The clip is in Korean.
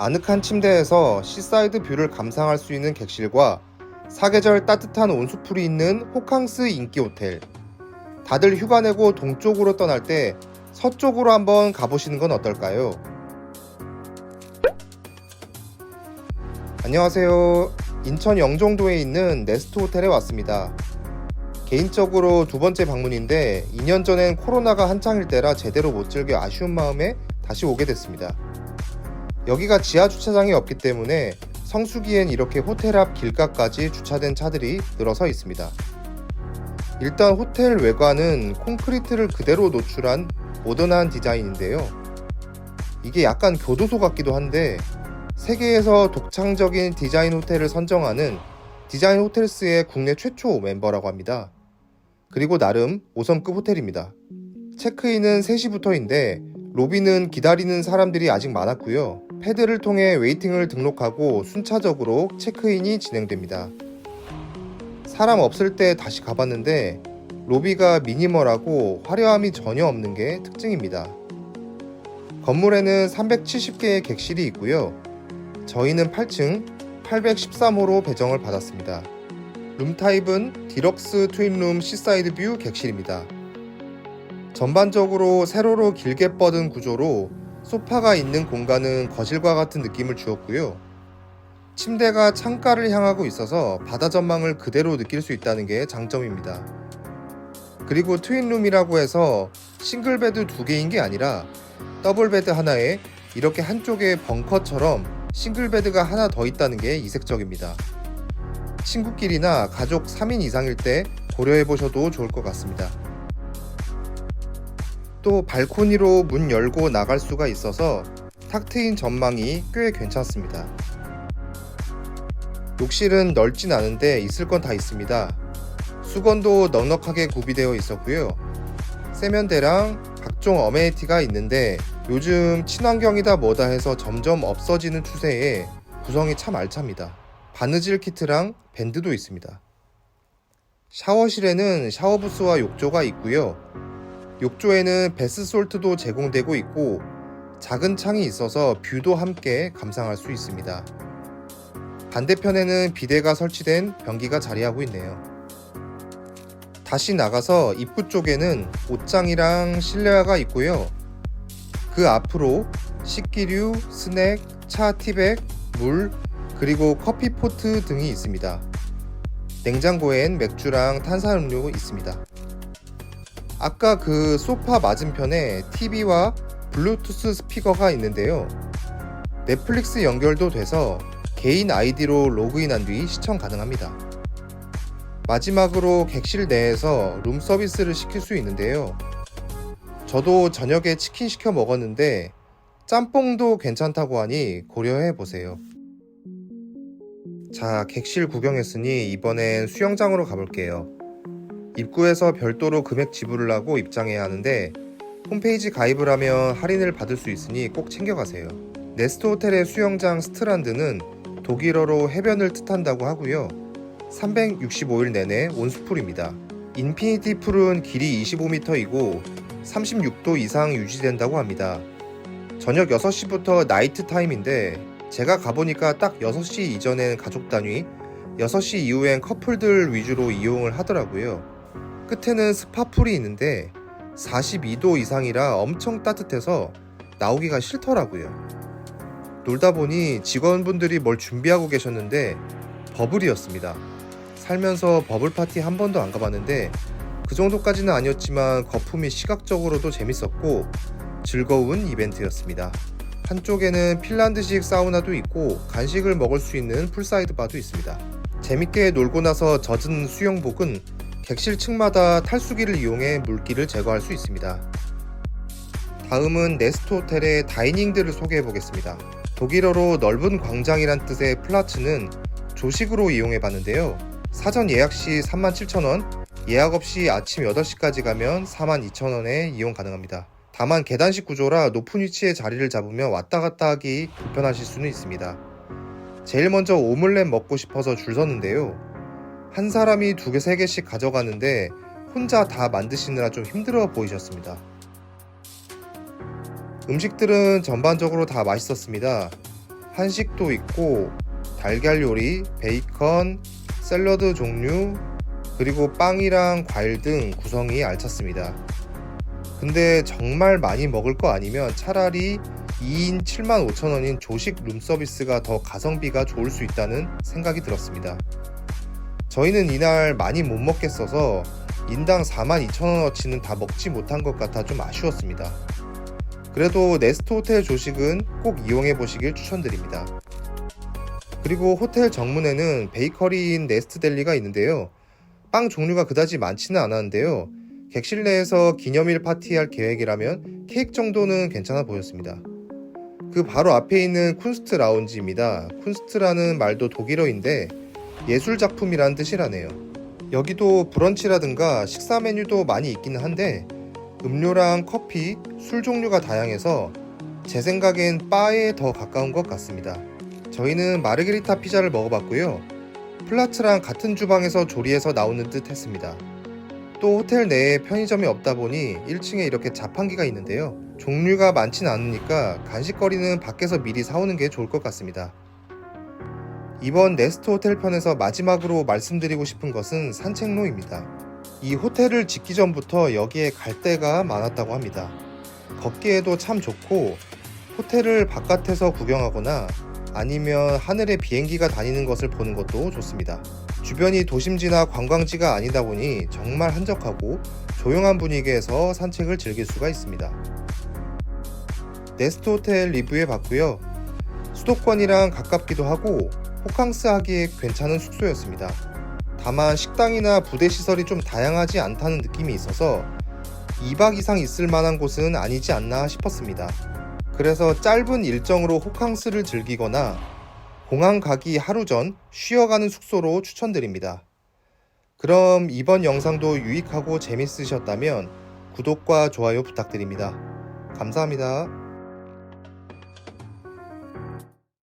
아늑한 침대에서 시사이드 뷰를 감상할 수 있는 객실과 사계절 따뜻한 온수풀이 있는 호캉스 인기 호텔. 다들 휴가 내고 동쪽으로 떠날 때 서쪽으로 한번 가보시는 건 어떨까요? 안녕하세요. 인천 영종도에 있는 네스트 호텔에 왔습니다. 개인적으로 두 번째 방문인데 2년 전엔 코로나가 한창일 때라 제대로 못 즐겨 아쉬운 마음에 다시 오게 됐습니다. 여기가 지하 주차장이 없기 때문에 성수기엔 이렇게 호텔 앞 길가까지 주차된 차들이 늘어서 있습니다. 일단 호텔 외관은 콘크리트를 그대로 노출한 모던한 디자인인데요. 이게 약간 교도소 같기도 한데 세계에서 독창적인 디자인 호텔을 선정하는 디자인 호텔스의 국내 최초 멤버라고 합니다. 그리고 나름 5성급 호텔입니다. 체크인은 3시부터인데 로비는 기다리는 사람들이 아직 많았고요. 패드를 통해 웨이팅을 등록하고 순차적으로 체크인이 진행됩니다. 사람 없을 때 다시 가봤는데 로비가 미니멀하고 화려함이 전혀 없는 게 특징입니다. 건물에는 370개의 객실이 있고요. 저희는 8층 813호로 배정을 받았습니다. 룸 타입은 디럭스 트윈룸 시사이드 뷰 객실입니다. 전반적으로 세로로 길게 뻗은 구조로 소파가 있는 공간은 거실과 같은 느낌을 주었고요. 침대가 창가를 향하고 있어서 바다 전망을 그대로 느낄 수 있다는 게 장점입니다. 그리고 트윈룸이라고 해서 싱글 베드 두 개인 게 아니라 더블 베드 하나에 이렇게 한쪽에 벙커처럼 싱글 베드가 하나 더 있다는 게 이색적입니다. 친구끼리나 가족 3인 이상일 때 고려해 보셔도 좋을 것 같습니다. 또 발코니로 문 열고 나갈 수가 있어서 탁 트인 전망이 꽤 괜찮습니다. 욕실은 넓진 않은데 있을 건 다 있습니다. 수건도 넉넉하게 구비되어 있었고요. 세면대랑 각종 어메니티가 있는데 요즘 친환경이다 뭐다 해서 점점 없어지는 추세에 구성이 참 알찹니다. 바느질 키트랑 밴드도 있습니다. 샤워실에는 샤워부스와 욕조가 있고요. 욕조에는 베스솔트도 제공되고 있고 작은 창이 있어서 뷰도 함께 감상할 수 있습니다. 반대편에는 비데가 설치된 변기가 자리하고 있네요. 다시 나가서 입구 쪽에는 옷장이랑 실내화가 있고요. 그 앞으로 식기류, 스낵, 차 티백, 물, 그리고 커피 포트 등이 있습니다. 냉장고엔 맥주랑 탄산음료 있습니다. 아까 그 소파 맞은편에 TV와 블루투스 스피커가 있는데요. 넷플릭스 연결도 돼서 개인 아이디로 로그인한 뒤 시청 가능합니다. 마지막으로 객실 내에서 룸 서비스를 시킬 수 있는데요. 저도 저녁에 치킨 시켜 먹었는데 짬뽕도 괜찮다고 하니 고려해 보세요. 자, 객실 구경했으니 이번엔 수영장으로 가볼게요. 입구에서 별도로 금액 지불을 하고 입장해야 하는데 홈페이지 가입을 하면 할인을 받을 수 있으니 꼭 챙겨가세요. 네스트 호텔의 수영장 스트란드는 독일어로 해변을 뜻한다고 하고요. 365일 내내 온수풀입니다. 인피니티 풀은 길이 25m이고 36도 이상 유지된다고 합니다. 저녁 6시부터 나이트 타임인데 제가 가보니까 딱 6시 이전엔 가족 단위, 6시 이후엔 커플들 위주로 이용을 하더라고요. 끝에는 스파풀이 있는데 42도 이상이라 엄청 따뜻해서 나오기가 싫더라고요. 놀다 보니 직원분들이 뭘 준비하고 계셨는데 버블이었습니다. 살면서 버블 파티 한 번도 안 가봤는데 그 정도까지는 아니었지만 거품이 시각적으로도 재밌었고 즐거운 이벤트였습니다. 한쪽에는 핀란드식 사우나도 있고 간식을 먹을 수 있는 풀사이드 바도 있습니다. 재밌게 놀고 나서 젖은 수영복은 객실 층마다 탈수기를 이용해 물기를 제거할 수 있습니다. 다음은 네스트 호텔의 다이닝들을 소개해 보겠습니다. 독일어로 넓은 광장이란 뜻의 플라츠는 조식으로 이용해 봤는데요. 사전 예약 시 37,000원, 예약 없이 아침 8시까지 가면 42,000원에 이용 가능합니다. 다만 계단식 구조라 높은 위치에 자리를 잡으면 왔다 갔다 하기 불편하실 수는 있습니다. 제일 먼저 오믈렛 먹고 싶어서 줄 섰는데요. 한 사람이 두 개, 세 개씩 가져가는데 혼자 다 만드시느라 좀 힘들어 보이셨습니다. 음식들은 전반적으로 다 맛있었습니다. 한식도 있고 달걀 요리, 베이컨, 샐러드 종류, 그리고 빵이랑 과일 등 구성이 알찼습니다. 근데 정말 많이 먹을 거 아니면 차라리 2인 7만 5천 원인 조식 룸서비스가 더 가성비가 좋을 수 있다는 생각이 들었습니다. 저희는 이날 많이 못 먹겠어서 인당 4만 2천 원어치는 다 먹지 못한 것 같아 좀 아쉬웠습니다. 그래도 네스트 호텔 조식은 꼭 이용해 보시길 추천드립니다. 그리고 호텔 정문에는 베이커리인 네스트 델리가 있는데요. 빵 종류가 그다지 많지는 않았는데요. 객실 내에서 기념일 파티할 계획이라면 케이크 정도는 괜찮아 보였습니다. 그 바로 앞에 있는 쿤스트 라운지입니다. 쿤스트라는 말도 독일어인데 예술 작품이라는 뜻이라네요. 여기도 브런치라든가 식사 메뉴도 많이 있기는 한데 음료랑 커피, 술 종류가 다양해서 제 생각엔 바에 더 가까운 것 같습니다. 저희는 마르게리타 피자를 먹어봤고요. 플라츠랑 같은 주방에서 조리해서 나오는 듯 했습니다. 또 호텔 내에 편의점이 없다 보니 1층에 이렇게 자판기가 있는데요. 종류가 많진 않으니까 간식거리는 밖에서 미리 사오는 게 좋을 것 같습니다. 이번 네스트 호텔 편에서 마지막으로 말씀드리고 싶은 것은 산책로입니다. 이 호텔을 짓기 전부터 여기에 갈 데가 많았다고 합니다. 걷기에도 참 좋고 호텔을 바깥에서 구경하거나 아니면 하늘에 비행기가 다니는 것을 보는 것도 좋습니다. 주변이 도심지나 관광지가 아니다 보니 정말 한적하고 조용한 분위기에서 산책을 즐길 수가 있습니다. 네스트 호텔 리뷰해 봤고요. 수도권이랑 가깝기도 하고 호캉스 하기에 괜찮은 숙소였습니다. 다만 식당이나 부대 시설이 좀 다양하지 않다는 느낌이 있어서 2박 이상 있을 만한 곳은 아니지 않나 싶었습니다. 그래서 짧은 일정으로 호캉스를 즐기거나 공항 가기 하루 전 쉬어가는 숙소로 추천드립니다. 그럼 이번 영상도 유익하고 재밌으셨다면 구독과 좋아요 부탁드립니다. 감사합니다.